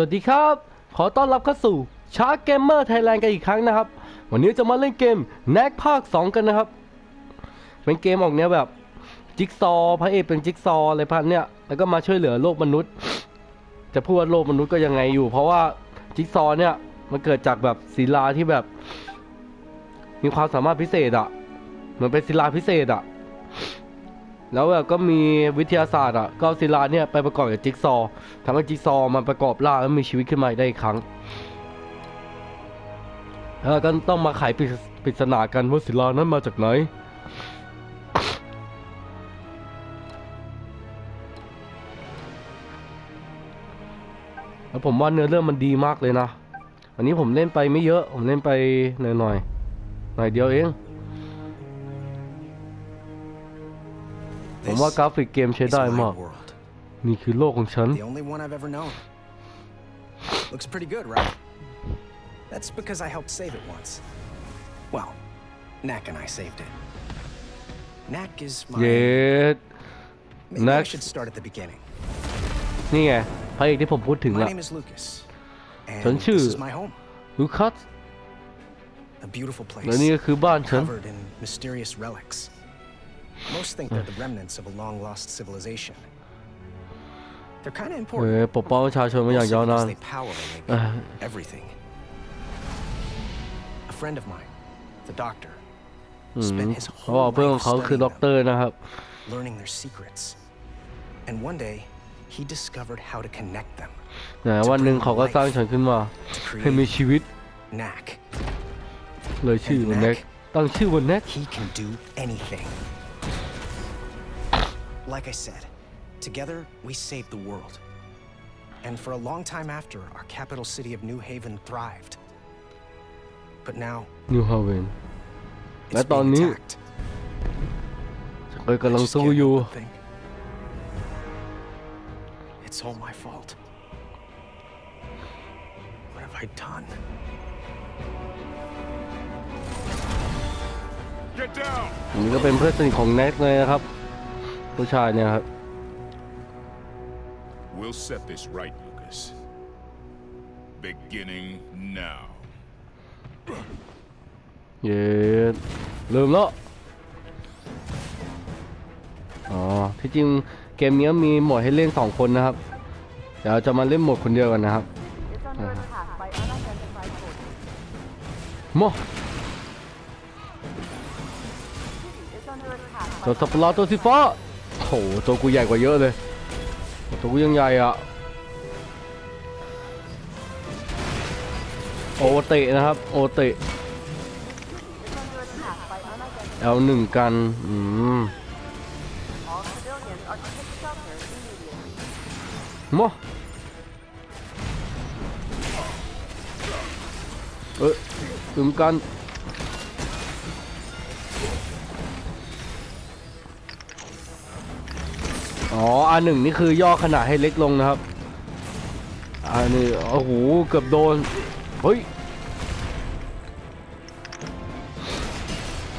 วัสดีครับ ขอต้อนรับเข้าสู่ชาร์กเกมเมอร์ไทยแลนด์กันอีกครั้งนะครับ วันนี้จะมาเล่นเกม n a c ภาค 2 กันนะครับ เป็นเกมออกเนี้ยแบบจิ๊กซอว์พระเอกเป็นจิ๊กซอว์อะไรพันเนี้ยแล้วก็มาช่วยเหลือโลกมนุษย์ จะพูดว่าโลกมนุษย์ก็ยังไงอยู่ เพราะว่าจิ๊กซอว์เนี่ยมันเกิดจากแบบศิลาที่แบบ มีความสามารถพิเศษอะเหมือนเป็นศิลาพิเศษอะ แล้วก็มีวิทยาศาสตร์อะก็ศิลาเนี่ยไปประกอบกับจิ๊กซอว์ทำให้จิ๊กซอว์มันประกอบร่างแล้วมีชีวิตขึ้นมาได้อีกครั้งแล้วก็ต้องมาไขปริศปริศนากันว่าศิลานั้นมาจากไหนแล้วผมว่าเนื้อเรื่องมันดีมากเลยนะวันนี้ผมเล่นไปไม่เยอะ ผมเล่นไปหน่อยหน่อยๆหน่อยเดียวเอง ผมว่ากราฟิกเกมใช้ It's ได้ my มาก world. นี่คือโลกของฉัน The only one I've ever known. Looks pretty good, right? That's because I helped save it once. Well, Knack and I saved it. Knack is my. เย็ด Maybe I Knack. should start at the beginning. นี่ไงพระเอกที่ผมพูดถึง My ละ name is Lucas. And ฉันชื่อ this is my home. ลูคัส A beautiful และนี่ place. ก็คือบ้านฉัน Covered in mysterious relics. Most think they're the remnants of a long lost civilization. They're kind of เออ important. ปกป้องประชาชนมาอย่าง Mostly ยาวนาน because they power like Uh. everything. A friend of mine, the doctor, อืม spent his เขาบอก whole เพื่อนขอ life งเขาคือ studying ด็อกเตอ them, ร์นะครับ learning their secrets. And one day, he discovered how to connect them. แต่วันหนึ่งเขาก็สร้างฉันขึ้นมา To ให้มี create ชีวิต Knack. เลยชื่อว่าแน็กตั้งชื่อว่าแน็ก He can do anything. Like I said, together we saved the world. And for a long time after, our capital city of New Haven thrived. But now, นิวฮาเวน และ it's ตอน being นี้ attacked. ฉันก็กำลัง I just สู้ can't อยู่ help but think, It's all my fault. What have I done? Get down! อันนี้ก็เป็นเพื่อนสนิทของแน็กเลยนะครับ ผู้ชายเนี่ยครับ We'll set this right, Lucas. Beginning now. เย็ดเริ่มแล้ว อ๋อ ที่จริงเกมนี้มีโหมดให้เล่นสองคนนะครับ เดี๋ยวเราจะมาเล่นโหมดคนเดียวกันนะครับ It's under attack by unidentified forces. โม It's under attack ตัว by สับปะรดตัวสีฟ้า โหตัวกูใหญ่กว่าเยอะเลย ตัวกูยังใหญ่อะ โอเตะนะครับ โอเตะเอลหนึ่งกัน อืมมอเอ้ยถึงกัน อ๋ออันหนึ่งนี่คือย่อขนาดให้เล็กลงนะครับอันนี้โอ้โหเกือบโดน เฮ้ย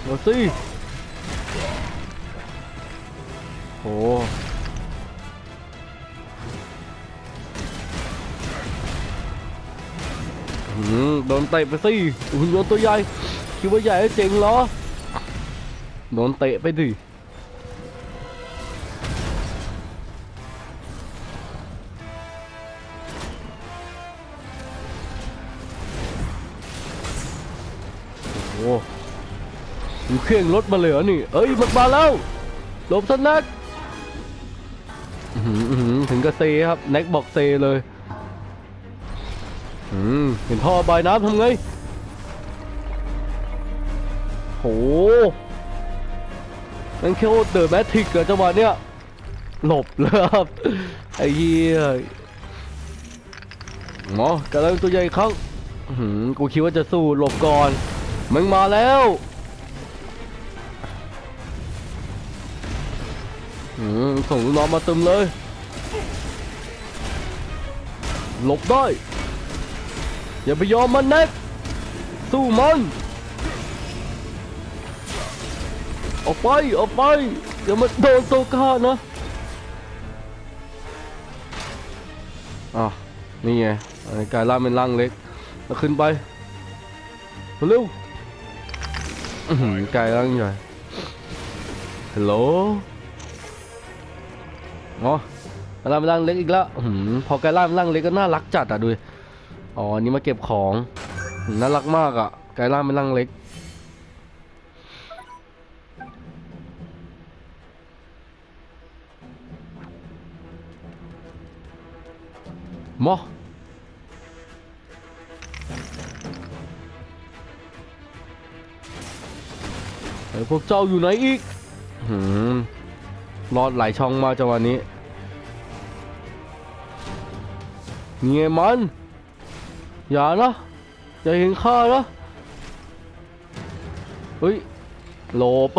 มาสิโหอืมโดนเตะไปสิหุ่นยนต์ตัวใหญ่ คิดว่าใหญ่แล้วเจ๋งเหรอ โดนเตะไปดิ เครื่องรถมาเหลยเหรอนี่ เอ้ยมันมาแล้วหลบซะนักถึงกับเซครับแน็กบอกเซเลยเห็นท่อบายน้ำทำไงโหนั่นแค่ว่าเดอะแมทริกอจังหวะเนี้ยหลบเลยครับไอ้เหี้ยหมอกำลังตัวใหญ่ครั้งอื้อหืมกูคิดว่าจะสู้หลบก่อนมึงมาแล้ว ส่งลูกน้องมาเต็มเลยหลบได้ อย่าไปยอมมันนะสู้มัน ออกไป ออกไปอย่ามาโดนโซก้านะอะนี่ไงไกายล่างเป็นร่างเล็กแล้วขึ้นไปเร็วอื้อหือกายร่างใหญ่ฮัลโหล อ๋อกาล่างเป็นร่างเล็กอีกแล้วอื้อหือพอกล่างเป็นร่างเล็กก็น่ารักจัดอะดูอ๋อนนี้มาเก็บของน่ารักมากอะกล่างเป็นร่างเล็กมอไอพวกเจ้าอยู่ไหนอีกหืม รอดหลายช่องมากจังหวะนี้นี่ไงมัน อย่านะ อย่าเห็นข้านะเฮ้ยหลบ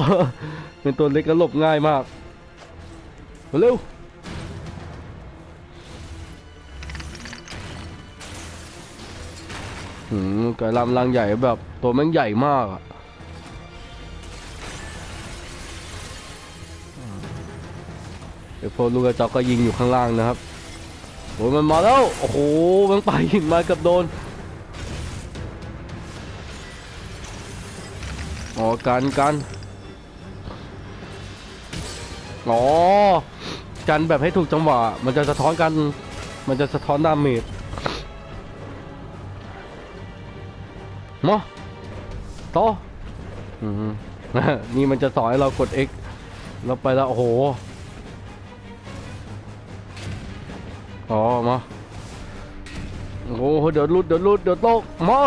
เป็นตัวเล็กก็หลบง่ายมาก เร็วหืมกระลำลังใหญ่แบบตัวแม่งใหญ่มากอะ ดี๋ยวพวกลูกกระจอกก็ยิงอยู่ข้างล่างนะครับโอ้ยมันมาแล้ว โอ้โหมันไปหินมากับโดนอ๋อกันกันอ๋อกันแบบให้ถูกจังหวะ มันจะสะท้อนกัน มันจะสะท้อนดาเมจมาต่ออืมนี่มันจะสอนให้เรากด X เราไปแล้วโอ้โห อ๋อมาโอ้โหเดี๋ยวรุดเดี๋ยวรุดเดี๋ยวตกมา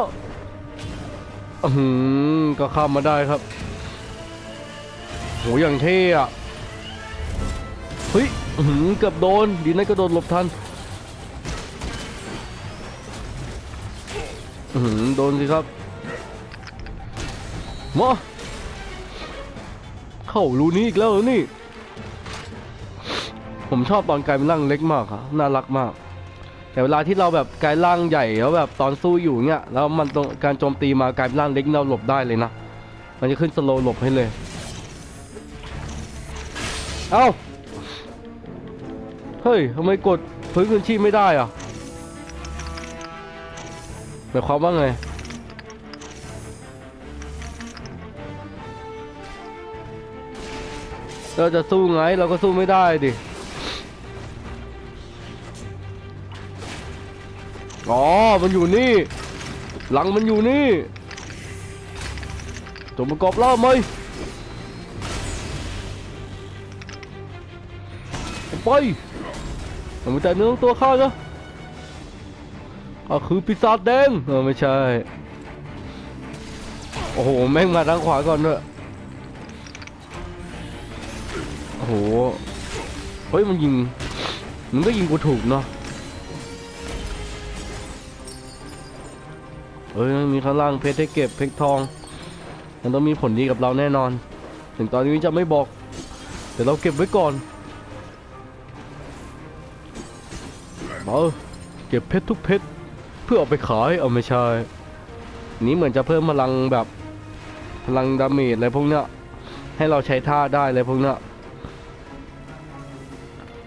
อือก็ข้ามมาได้ครับโหอย่างเท่อะเฮ้ยอือเกือบโดนดีนะก็โดนหลบทันอือโดนสิครับมาเข้ารูนี้อีกแล้วนี่ ผมชอบตอนกลายเป็นร่างเล็กมากอะน่ารักมาก แต่เวลาที่เราแบบกลายร่างใหญ่แล้วแบบตอนสู้อยู่เงี้ยแล้วมันตรงการโจมตีมากลายเป็นร่างเล็กเราหลบได้เลยนะมันจะขึ้นสโลว์หลบให้เลย เอ้าเฮ้ยทำไมกดพื้นคืนชีพไม่ได้อะหมายความว่าไงเราจะสู้ไงเราก็สู้ไม่ได้ดิ อ๋อ มันอยู่นี่ หลังมันอยู่นี่ตัวประกอบเล่าไหมเอไปมันไม่แต่เนื้อตัวข้านะอะคือปีศาจแดงเออไม่ใช่ โอ้โห แม่งมาทางขวาก่อนด้วยโอ้โห เฮ้ย มันยิง มันก็ยิงกูถูกเนาะ เอ้ยมีข้างล่างเพชรให้เก็บเพชรทอง มันต้องมีผลดีกับเราแน่นอน ถึงตอนนี้จะไม่บอกแต่เราเก็บไว้ก่อนเออเก็บเพชรทุกเพชรเพื่อเอาไปขายเอาไม่ใช่นี้เหมือนจะเพิ่มพลังแบบพลังดาเมจอะไรพวกเนี้ยให้เราใช้ท่าได้อะไรพวกเนี้ย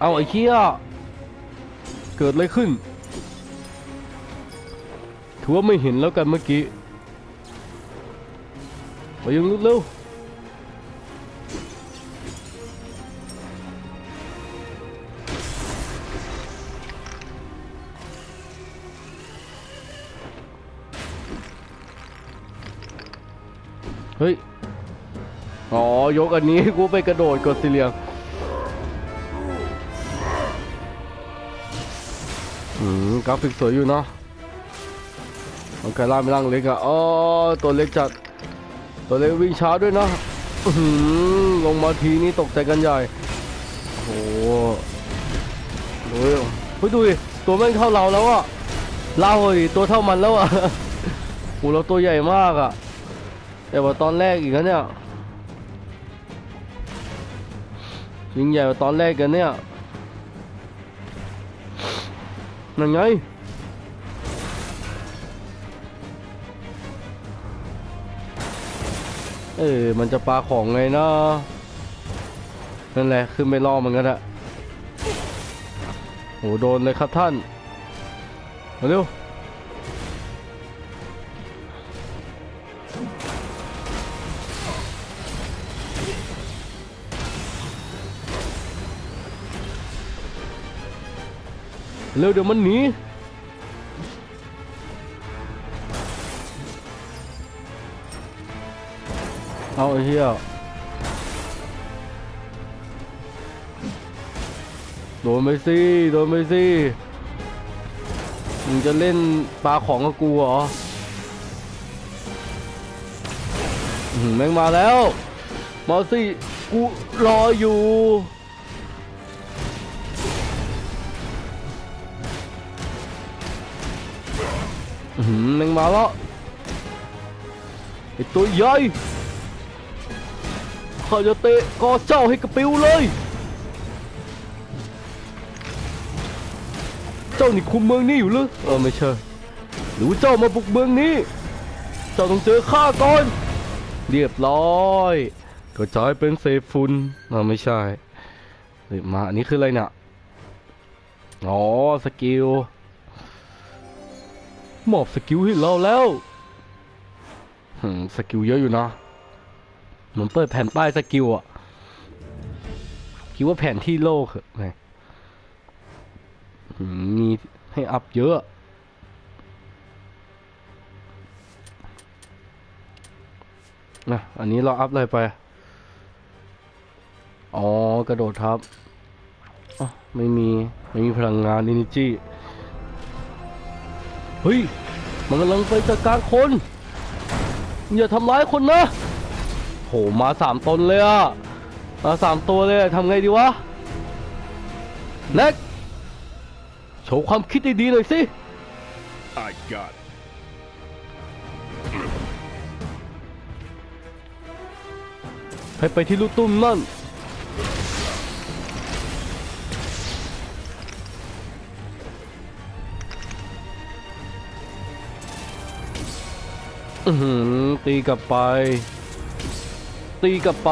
เอาไอ้เคี้ยเกิดอะไรขึ้น ถือว่าไม่เห็นแล้วกันเมื่อกี้ไปยังลุกเร็วเฮ้ย อ๋อ ยกอันนี้กูไปกระโดดกดสี่เหลี่ยมอืมกราฟิกสวยอยู่เนาะ โอเคล่าไม่ล่างเล็กอะอ๋อตัวเล็กจัด ตัวเล็กวิ่งช้าด้วยนะลงมาทีนี้ตกใจกันใหญ่ โอ้โหดูเฮ้ยดูดิตัวแม่งเท่าเราแล้วอะเราเฮ้ยตัวเท่ามันแล้วอะโหเราตัวใหญ่มากอะแต่ว่าตอนแรกอีกนะเนี่ยยิงใหญ่กว่าตอนแรกกันเนี่ยนั่นไง เออ มันจะปลาของไงเนาะนั่นแหละขึ้นไปล่อมันก็ได้โหโดนเลยครับท่านมาเร็วเร็วเดี๋ยวมันหนี เอาไอ้เหี้ยโดนไปสิโดนไปสิมึงจะเล่นปลาของกับกูเหรอหือแม่งมาแล้วมาสิกูรออยู่หือแม่งมาแล้วไอตัวใหญ่ ข้าจะเตะกอเจ้าให้กระปิวเลย เจ้านี่คุมเมืองนี้อยู่หรือเออไม่ใช่หรือเจ้ามาบุกเมืองนี้ เจ้าต้องเจอข้าก่อน เรียบร้อยกระจายเป็นเศษฝุ่นเออไม่ใช่เฮ้ยมาอันนี้คืออะไรเนี่ยอ๋อสกิลมอบสกิลให้เราแล้วสกิลเยอะอยู่นะ เหมือนเปิดแผ่นป้ายสกิลอะคิดว่าแผนที่โลกเหรอไงมมีให้อัพเยอะ นะ อันนี้เราอัพอะไรไป อ๋อ กระโดดทับอ๋อไม่มี ไม่มีพลังงานอินิจีเฮ้ย มันกำลังไปจัดการคน อย่าทำร้ายคนนะ โหมาสามตนเลยอะมาสามตัวเลยอะทำไงดีวะแน็กโชว์ความคิดดีๆหน่อยสิ I got it. ให้ไปที่ลูกตุ้มนั่น อือหือตีกลับไป ตีกลับไป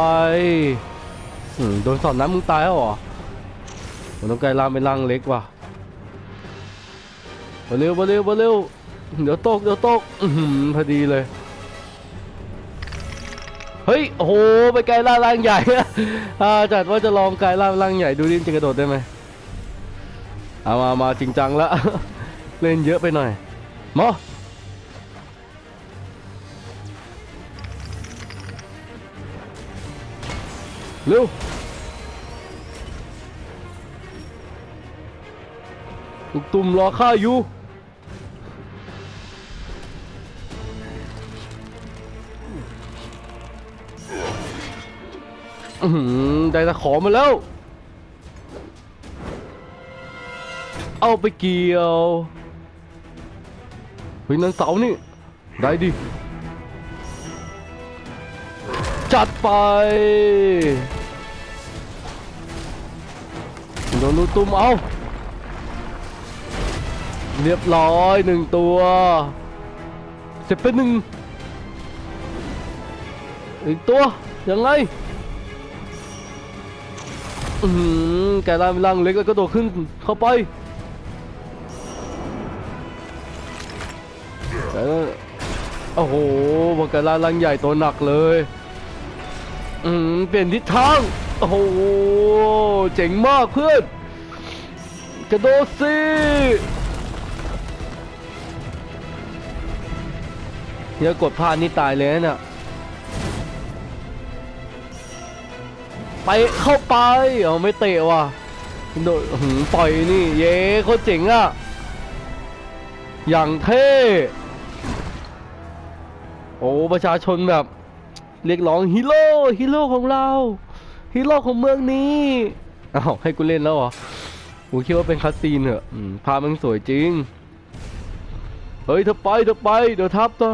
โดนสอนน้ำมึงตายแล้วเหรอมันต้องกลายร่างเป็นร่างเล็กว่ะมาเร็วมาเร็วมาเร็วเดี๋ยวตกเดี๋ยวตกอพอดีเลย เฮ้ยโอ้โหไปไกลล่างล่างใหญ่อ่าจัดว่าจะลองไกลล่างล่างใหญ่ดูดิจะกระโดดได้ไหมเอามามาจริงจังละเล่นเยอะไปหน่อยมา เร็วลูกตุ่มรอข้าอยู่อื้อหือได้ตะขอมาแล้ว เอาไปเกี่ยว เฮ้ยนังเสานี่ ได้ดิ จัดไป นลูตุ้มเอาเรียบร้อยหนึ่งตัวเสร็จไปหนึ่งอีกตัวยังไงอืมแกร่างเป็นร่างเล็กแล้วก็โดดขึ้นเข้าไปแต่โอ้โหบกกร่างร่างใหญ่ตัวหนักเลยอืมเปลี่ยนทิศทางโอ้โหเจ๋งมากเพื่อน กระโดดสิอย่ากดพลาดนี่ตายเลยนะเนี่ยไปเข้าไปเอาไม่เตะว่ะโดดหืมปล่อยนี่ เย้โคตรเจ๋งอะ อย่างเท่ โอ้ประชาชนแบบ เรียกร้องฮีโร่ฮีโร่ของเราฮีโร่ของเมืองนี้อ้าวให้กูเล่นแล้วเหรอ กูคิดว่าเป็นคัสซีนเหรอะอืมภามันสวยจริง เฮ้ยเธอไปเธอไป เดี๋ยวทับตัว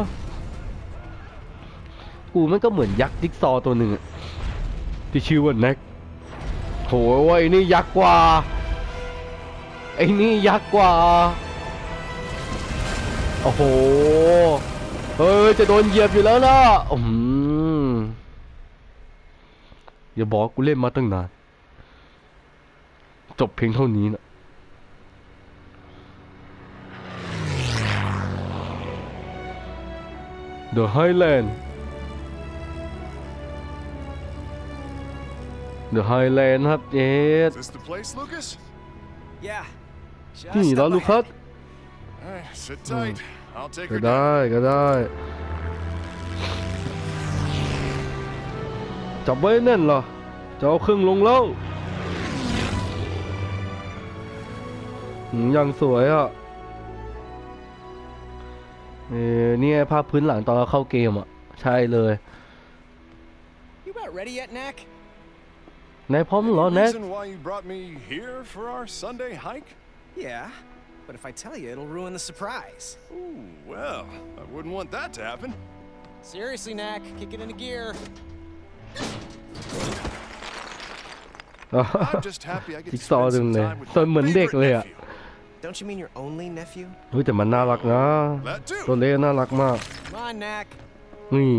กูมันก็เหมือนยักษ์จิ๊กซอว์ตัวหนึ่งที่ชื่อว่าแน็กโหไอ้นี่ยักษ์กว่า ไอ้นี่ยักษ์กว่า โอ้โห เฮ้ยจะโดนเหยียบอยู่แล้วนะอืมอย่าบอกกูเล่นมาตั้งนาน จบเพียงเท่านี้นะเดอะไฮแลนด์เดอะไฮแลนด์ครับเจสนี่แล้ลูกคัสเก็ดได้ down. ก็ได้ จับไว้แน่นเหรอ จะเอาเครื่งลงแล้ว อืมยังสวยอะเออเนี่ยภาพพื้นหลังตอนเราเข้าเกมอะ ใช่เลย You about ready yet, Knack? นายพร้อมเหรอแน็ก Reason why you brought me here for our Sunday hike? Yeah. But if I tell you, it'll ruin the surprise. Ooh, well, I wouldn't want that to happen. Seriously, Knack, kick it into gear. I'm just happy I get to จิ๊กซอว์ spend ดึง some เลย time with ซนเหมือน my เด็ก favorite เลยอะ nephew. Don't you mean your only nephew? เฮ้ยแต่มันน่ารักนะ That ตัว too. เล็กน่ารักมาก Come on, Knack. นี่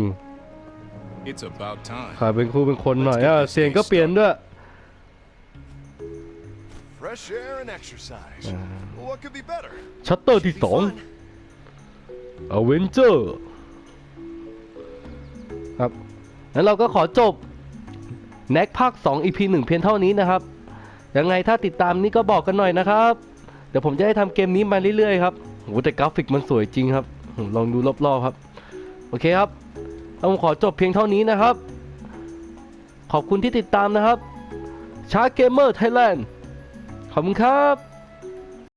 It's about time. ขายเป็นครูเป็นคนหน่อยอะเสียงก็เปลี่ยนด้วย Fresh air and exercise. What could be better? ชัตเตอร์ที่ Be สอง fun. อเวนเจอร์ครับแล้วเราก็ขอจบแน็กภาค 2 EP 1 เพียงเท่านี้นะครับ ยังไงถ้าติดตามนี้ก็บอกกันหน่อยนะครับ เดี๋ยวผมจะให้ทำเกมนี้มาเรื่อยๆครับโหแต่กราฟิกมันสวยจริงครับลองดูรอบๆครับ โอเคครับผมขอจบเพียงเท่านี้นะครับ ขอบคุณที่ติดตามนะครับชาร์เกมเมอร์ไทยแลนด์ขอบคุณครับ